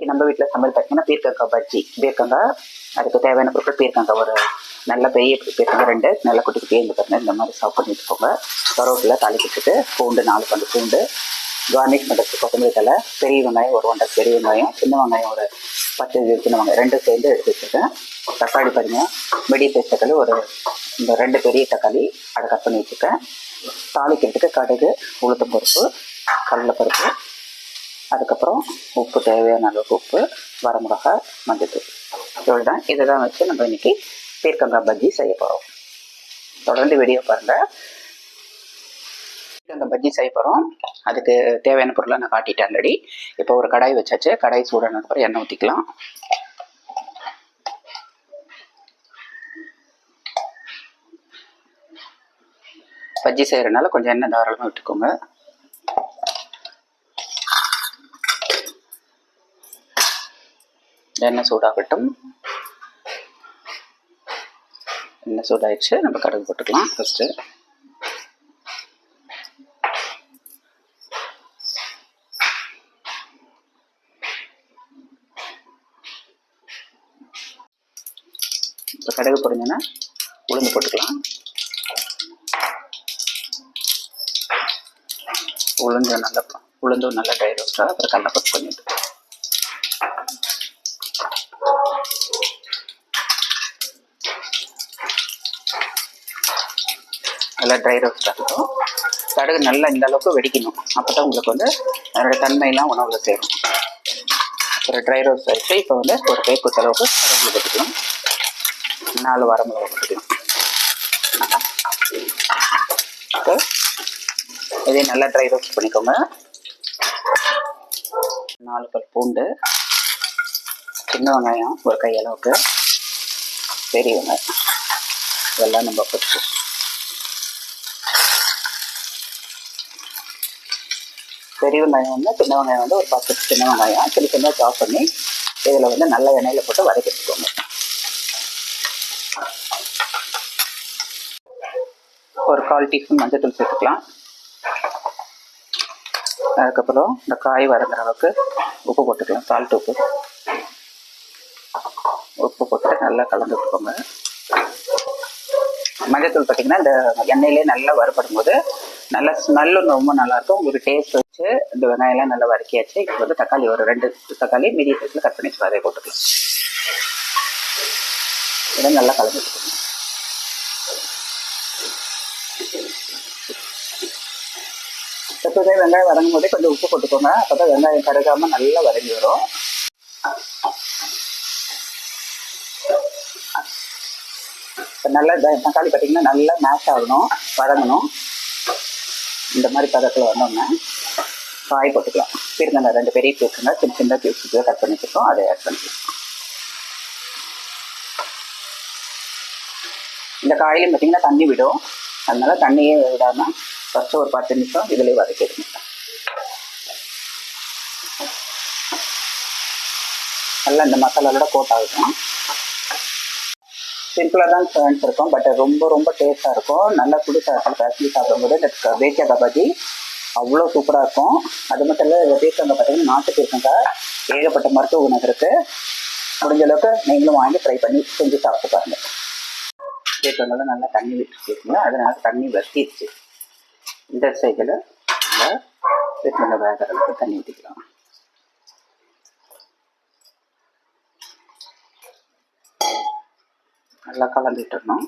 இன்னைக்கு நம்ம வீட்டில் சமையல் பார்த்தீங்கன்னா பீர்க்கங்காய் பஜ்ஜி. பீர்க்கங்காய் அதுக்கு தேவையான பொருட்கள் பீர்க்கங்காய் ஒரு நல்ல பெரிய பீர்க்கங்காய் ரெண்டு நல்ல குட்டி குட்டியாக இந்த பாருங்க இந்த மாதிரி சாப் பண்ணி வச்சுக்கோங்க கருவேப்பிலை தாளிக்கிட்டு பூண்டு நாலு பண்டு பூண்டு. கார்னிஷ் பண்ணுறதுக்கு கொத்தமல்லி தலை பெரிய வெங்காயம் ஒரு ஒன்றரை பெரிய வெங்காயம் சின்ன வெங்காயம் ஒரு பத்து சின்ன வெங்காயம் ரெண்டும் சேர்ந்து எடுத்து வச்சுருக்கேன். தக்காளி பாருங்க மீடியம் சைஸ் தக்காளி ஒரு இந்த ரெண்டு பெரிய தக்காளி அதை கட் பண்ணி வச்சுருக்கேன். தாளிக்கிறதுக்கு கடுகு உளுத்தம் பருப்பு கடலைப்பருப்பு அதுக்கப்புறம் உப்பு தேவையான அளவுக்கு உப்பு வரமிளகாய் மஞ்சத்தூள். இவ்வளோ தான் இதை தான் வச்சு நம்ம இன்னைக்கு பீர்க்கங்காய் பஜ்ஜி செய்ய போகிறோம் தொடர்ந்து வீடியோ பாருங்கள் பீர்க்கங்காய் பஜ்ஜி செய்ய போகிறோம் அதுக்கு தேவையான பொருளை நான் காட்டிட்டேன் ஆல்ரெடி இப்போ ஒரு கடாய் வச்சாச்சு. கடாய் சூடானதுக்கப்புறம் எண்ணெய் ஊற்றிக்கலாம் பஜ்ஜி செய்கிறனால கொஞ்சம் எண்ணெய் தாராளமாக விட்டுக்கோங்க. எண்ணெய் சூடாகட்டும். எண்ணெய் சூடாயிடுச்சு. நம்ம கடுகு போட்டுக்கலாம் ஃபஸ்ட்டு இப்போ கடுகு பொறிஞ்சோன்னா உளுந்து போட்டுக்கலாம். உளுந்து நல்லா உளுந்தும் நல்லா ட்ரை ரோஸ்ட்டாக அப்புறம் கடலப்பருப்பு கொஞ்சம் நல்லா ட்ரை ரோஸ்ட் ஆகட்டும் கடுகு நல்லா இந்த அளவுக்கு வெடிக்கணும். அப்போ தான் உங்களுக்கு வந்து அதோட தன்மையெல்லாம் உணவில் சேரும். ஒரு ட்ரை ரோஸ்ட் ஆகிடுச்சு இப்போ வந்து ஒரு கை குத்த அளவுக்கு கருவேப்பிலை போட்டுக்கலாம் நாலு வாரம் போட்டுக்கலாம் இதே இதையும் நல்லா ட்ரை ரோஸ்ட் பண்ணிக்கோங்க. நாலு பல் பூண்டு சின்ன வெங்காயம் ஒரு கை அளவுக்கு பெரிய வெங்காயம். இதெல்லாம் நம்ம போட்டுக்கலாம் பெரிய வெங்காயம் வந்து சின்ன வெங்காயம் வந்து ஒரு பத்து சின்ன வெங்காயம். சின்ன சின்ன சாப் பண்ணி இதில் வந்து நல்ல எண்ணெயில் போட்டு வதக்கிட்டுக்கோங்க ஒரு கால் டீஸ்பூன் மஞ்சள் சேர்த்துக்கலாம். அதுக்கப்புறம் இந்த காய் வதங்குற அளவுக்கு உப்பு போட்டுக்கலாம். சால்ட் உப்பு. உப்பு போட்டு நல்லா கலந்து விட்டுக்கோங்க மஞ்சத்தூள் பார்த்தீங்கன்னா இந்த எண்ணெயிலே நல்லா வறுபடும் போது நல்ல ஸ்மெல்லும் ரொம்ப நல்லாயிருக்கும். உங்களுக்கு டேஸ்ட் வச்சு இந்த வெங்காயம்லாம் நல்லா வறுக்கியாச்சு. இப்போ வந்து தக்காளி ஒரு ரெண்டு தக்காளி மீடியம் சைஸில் கட் பண்ணி வச்சு அதை போட்டுக்கலாம் இதை நல்லா கலந்து விட்டுக்கோங்க எப்போதே வெங்காயம் வதங்கும் போதே கொஞ்சம் உப்பு போட்டுக்கோங்க. அப்போ தான் வெங்காயம் கருகாமல் நல்லா வதங்கி வரும். இப்போ நல்லா தக்காளி பார்த்தீங்கன்னா நல்லா மேஷ் ஆகணும் வதங்கணும். இந்த மாதிரி பதத்தில் வந்தோம்னா காய் போட்டுக்கலாம். பீர்க்கங்காய் ரெண்டு பெரிய பீஸுங்க சின்ன சின்ன பீஸ் கட் பண்ணி வச்சுருக்கோம் அதை ஆட் பண்ணிக்கலாம் இந்த காயிலையும் பார்த்தீங்கன்னா தண்ணி விடும். அதனால தண்ணியே விடாமல் ஃபஸ்ட்டு ஒரு பத்து நிமிஷம் இதிலே வதக்கிடுங்க நல்லா இந்த மசாலாவோட கோட் ஆகும் சிம்பிளாக தான் ஃப்ரெண்ட்ஸ் இருக்கும். பட் ரொம்ப ரொம்ப டேஸ்ட்டாக இருக்கும். நல்லா சுடு சாப்பிட சாப்பிடும்போது இந்த வேச்சா கபாஜி அவ்வளோ சூப்பராக இருக்கும். அது மட்டும் இல்லை இந்த பீர்க்கங்காய் பார்த்தீங்கன்னா நாட்டு பீர்க்கங்காய் ஏகப்பட்ட மருத்துவ குணம் இருக்குது முடிஞ்ச அளவுக்கு நீங்களும் வாங்கி ட்ரை பண்ணி செஞ்சு சாப்பிட்டு பாருங்க. பீர்க்கங்காய் நல்லா தண்ணி விட்டுருக்கீங்க. அதனால தண்ணி வத்திடுச்சு இந்த சைடில் நல்லா பீர்க்கங்காய் வேகிற அளவுக்கு தண்ணி ஊற்றிக்கலாம் நல்லா கலந்துட்டுடணும்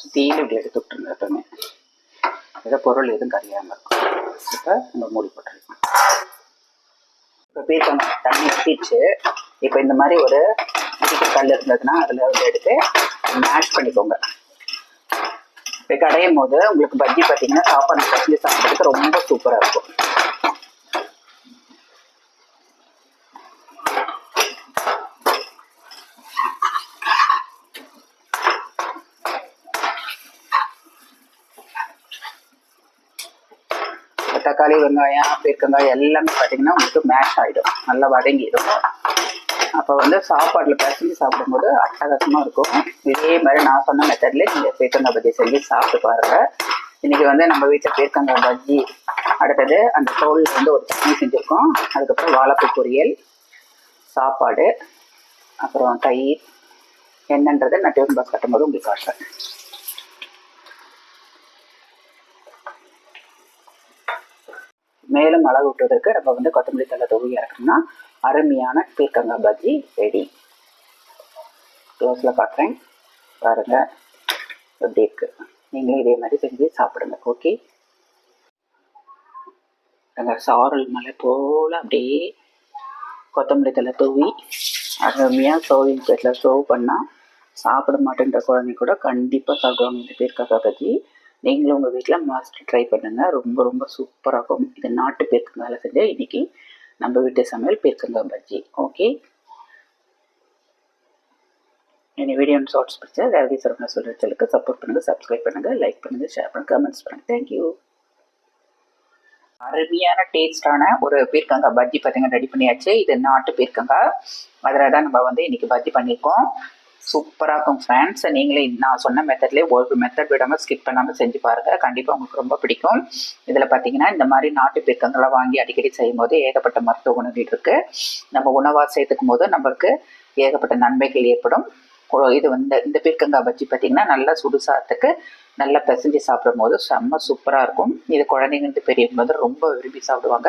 சுற்றியில் இப்படி எடுத்து விட்டுருங்க எப்பவுமே. பொருள் எதுவும் கரையாமல் இருக்கும். இப்போ நம்ம மூடி போட்டுருக்கோம் இப்போ பீர்க்கங்க தண்ணி ஊற்றிச்சு இப்போ இந்த மாதிரி ஒரு இடிக்க கல் இருந்ததுன்னா அதில் வந்து எடுத்து மேஷ் பண்ணிக்கோங்க. இப்போ கடையும் போது உங்களுக்கு பஜ்ஜி பார்த்தீங்கன்னா சாப்பாடு பஜ்ஜி சாப்பிட்றதுக்கு ரொம்ப சூப்பராக இருக்கும். தக்காளி வெங்காயம் பீர்க்கங்காய் எல்லாமே பார்த்தீங்கன்னா உங்களுக்கு மேஷ் ஆகிடும் நல்லா வதங்கிடும் அப்போ வந்து சாப்பாட்டில் பிசைஞ்சு சாப்பிடும்போது அட்டகாசமாக இருக்கும். இதே மாதிரி நான் சொன்ன மெத்தடில் நீங்கள் பீர்க்கங்காய் பஜ்ஜி செஞ்சு சாப்பிட்டு பாருங்கள் இன்னைக்கு வந்து நம்ம வீட்டில் பீர்க்கங்காய் பஜ்ஜி அடுத்தது அந்த தோலில் வந்து ஒரு சட்னி செஞ்சுருக்கோம். அதுக்கப்புறம் வாழைப்பூ பொரியல் சாப்பாடு அப்புறம் தயிர் என்னன்றதை நான் டிஃபன் பாக்ஸ் கட்டும்போது உங்களுக்கு காட்டுறேன். மேலும் அழகு விட்டுவதற்கு நம்ம வந்து கொத்தமல்லி தலை தூவி இறக்கணும்னா அருமையான பீர்க்கங்காய் பஜ்ஜி ரெடி க்ளோஸில் காட்டுறேன். பாருங்கள் எப்படி இருக்கு? நீங்களும் இதே மாதிரி செஞ்சு சாப்பிடுங்க. ஓகே அந்த சாரல் மலை போல் அப்படியே கொத்தமல்லி தலை தூவி அருமையாக சோவிங் பிளேட்டில் சர்வ் பண்ணால் சாப்பிட மாட்டேன்ற குழந்தை கூட கண்டிப்பாக சாப்பிடுவாங்க இந்த பீர்க்கங்காய் பஜ்ஜி. நீங்களும் உங்கள் வீட்டில் மாஸ்டர் ட்ரை பண்ணுங்கள் ரொம்ப ரொம்ப சூப்பராகும் இது நாட்டு பீர்க்கங்காயில் செஞ்ச இன்னைக்கு நம்ம வீட்டு சமையல் பீர்க்கங்காய் பஜ்ஜி. ஓகே என் வீடியோ ஷார்ட்ஸ் பிடிச்சா ரவி சரவணா சொல்லுறதுக்கு சப்போர்ட் பண்ணுங்கள் சப்ஸ்கிரைப் பண்ணுங்கள் லைக் பண்ணுங்கள் ஷேர் பண்ணுங்கள் கமெண்ட்ஸ் பண்ணுங்கள் தேங்க்யூ அருமையான டேஸ்டான ஒரு பீர்க்கங்காய் பஜ்ஜி பார்த்தீங்கன்னா ரெடி பண்ணியாச்சு. இது நாட்டு பீர்க்கங்காய் அதில் தான் நம்ம வந்து இன்னைக்கு பஜ்ஜி பண்ணியிருக்கோம். சூப்பராக இருக்கும் ஃப்ரெண்ட்ஸ் நீங்களே நான் சொன்ன மெத்தட்லேயே ஒரு மெத்தட் விடாமல் ஸ்கிப் பண்ணாமல் செஞ்சு பாருங்கள் கண்டிப்பாக உங்களுக்கு ரொம்ப பிடிக்கும். இதில் பார்த்தீங்கன்னா இந்த மாதிரி நாட்டு பீர்க்கங்கள்லாம் வாங்கி அடிக்கடி செய்யும் போது ஏகப்பட்ட மருத்துவ குணங்கள் இருக்குது நம்ம உணவாக சேர்த்துக்கும் போது நம்மளுக்கு ஏகப்பட்ட நன்மைகள் ஏற்படும். இது வந்து இந்த பீர்க்கங்காய் பஜ்ஜி பார்த்தீங்கன்னா நல்லா சுடுசாதத்துக்கு நல்லா பிசைஞ்சு சாப்பிடும் போது செம்ம சூப்பராக இருக்கும். இது குழந்தைங்களுக்கு பெரியவங்க வந்து ரொம்ப விரும்பி சாப்பிடுவாங்க.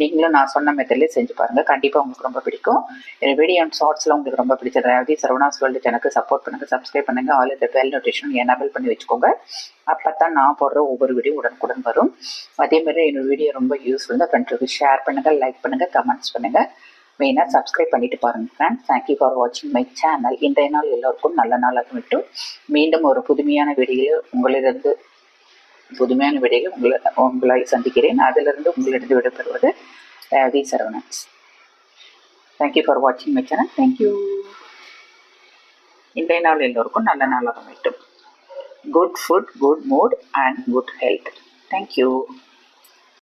நீங்களும் நான் சொன்ன மெத்தட்லேயே செஞ்சு பாருங்கள் கண்டிப்பாக உங்களுக்கு ரொம்ப பிடிக்கும். இந்த வீடியோ அண்ட் ஷார்ட்ஸில் உங்களுக்கு ரொம்ப பிடிச்சது. ரேவதி சரவணாஸ் வேர்ல்டு சேனலுக்கு சப்போர்ட் பண்ணுங்கள் சப்ஸ்கிரைப் பண்ணுங்கள் ஆல் இந்த பெல் நோட்டிஃபிகேஷன் எனபிள் பண்ணி வச்சுக்கோங்க. அப்போ தான் நான் போடுற ஒவ்வொரு வீடியோ உடனுக்குடன் வரும். அதேமாதிரி என்னோடய வீடியோ ரொம்ப யூஸ்ஃபுல் தான் ஃப்ரெண்ட்ஸுக்கு ஷேர் பண்ணுங்கள் லைக் பண்ணுங்கள் கமெண்ட்ஸ் பண்ணுங்கள் மெயினாக சப்ஸ்கிரைப் பண்ணிட்டு பாருங்கள் ஃப்ரெண்ட்ஸ் தேங்க்யூ ஃபார் வாட்சிங் மை சேனல் இன்றைய நாள் எல்லோருக்கும் நல்ல நாளாக விட்டு மீண்டும் ஒரு புதுமையான வீடியோவில் உங்களிலிருந்து புதுமையான வீடியோவில் உங்களை உங்களை சந்திக்கிறேன். அதிலிருந்து உங்களிடம் விடைபெறுவது V Saravanans thank you for வாட்சிங் மை சேனல் தேங்க்யூ இன்றைய நாள் எல்லோருக்கும் நல்ல நாளாக அமைட்டும் good food good mood and good health thank you